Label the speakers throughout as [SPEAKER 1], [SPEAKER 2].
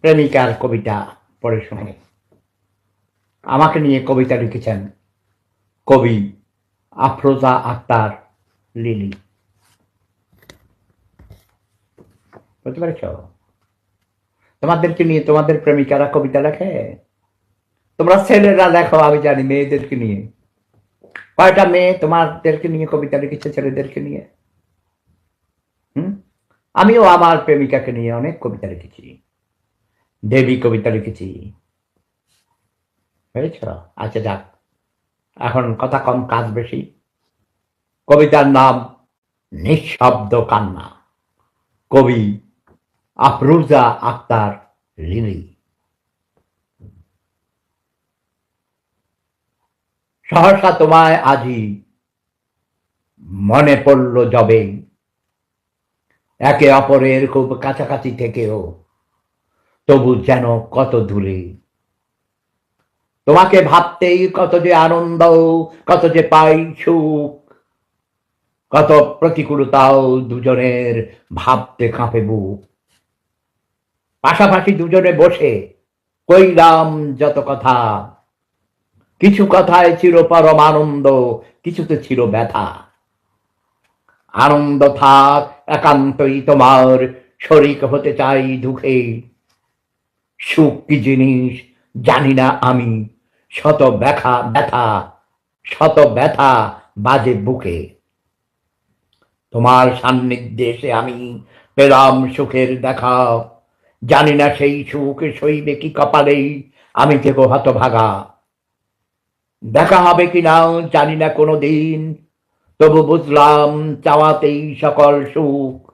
[SPEAKER 1] প্রেমিকার কবিতা পড়ে শোনো। আমাকে নিয়ে কবিতা লিখেছেন কবি আফরোজা আক্তার লিলি। বুঝতে পেরেছ? তোমাদেরকে নিয়ে তোমাদের প্রেমিকারা কবিতা লেখে? তোমরা ছেলেরা লেখো আমি জানি মেয়েদেরকে নিয়ে। কয়টা মেয়ে তোমাদেরকে নিয়ে কবিতা লিখেছে ছেলেদেরকে নিয়ে? হুম? আমিও আমার প্রেমিকাকে নিয়ে অনেক কবিতা লিখেছি। দেবী কবিতা লিখেছি। বুঝেছ আচ্ছা যাক। এখন কথা কম, কাজ বেশি। কবিতার নাম নিঃশব্দ কান্না। কবি আফরুজা আক্তার লিলি। সহসা তোমায় আজি মনে পড়ল যবে। একে অপরের খুব কাছাকাছি থেকেও তবু যেন কত দূরে। তোমাকে ভাবতেই কত যে আনন্দ, কত যে পাই সুখ, কত প্রতিকূলতাও দুজনের ভাবতে কাঁপে বুক। পাশাপাশি দুজনে বসে কইলাম যত কথা। কিছু কথায় ছিল পরম আনন্দ, কিছুতে ছিল ব্যথা। আনন্দ থাক, একান্তই তোমার শরিক হতে চাই দুঃখে। সুখ কি জিনিস, জানি না আমি। শত ব্যথা ব্যথা, শত ব্যথা বাজে বুকে। তোমার সান্নিধ্যে এসে আমি পেলাম সুখের দেখা। জানি না সেই সুখ সইবে কি কপালেই আমি থেকো হতভাগা। দেখা হবে কি না, জানি না কোনো দিন তবু বুঝলাম চাওয়াতেই সকল সুখ।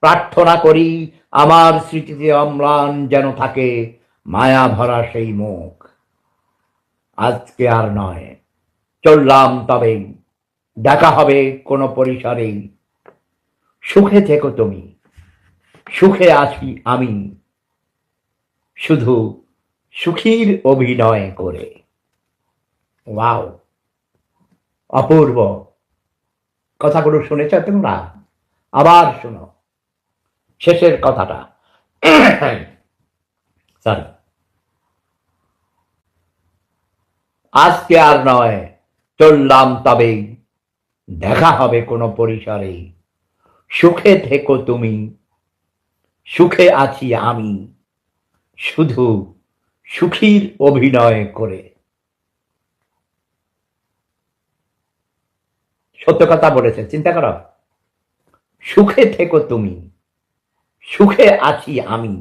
[SPEAKER 1] প্রার্থনা করি, আমার স্মৃতিতে অম্লান যেন থাকে, মায়া ভরা সেই মুখ। আজকে আর নয়, চললাম তবেই দেখা হবে কোনো পরিসরেই সুখে থেকো তুমি, সুখে আছি আমি, শুধু সুখীর অভিনয় করে। ওয়াও, অপূর্ব। কথাগুলো শুনেছ তোমরা? আবার শোনো। শেষের কথাটা। সরি আজকে আর নয়, চললাম তবেই। দেখা হবে কোনো পরিসরে। সুখে থেকো তুমি। সুখে আছি আমি। শুধু সুখীর অভিনয় করে। সত্য কথা বলেছে চিন্তা করো। সুখে থেকো তুমি। সুখে আছি আমি।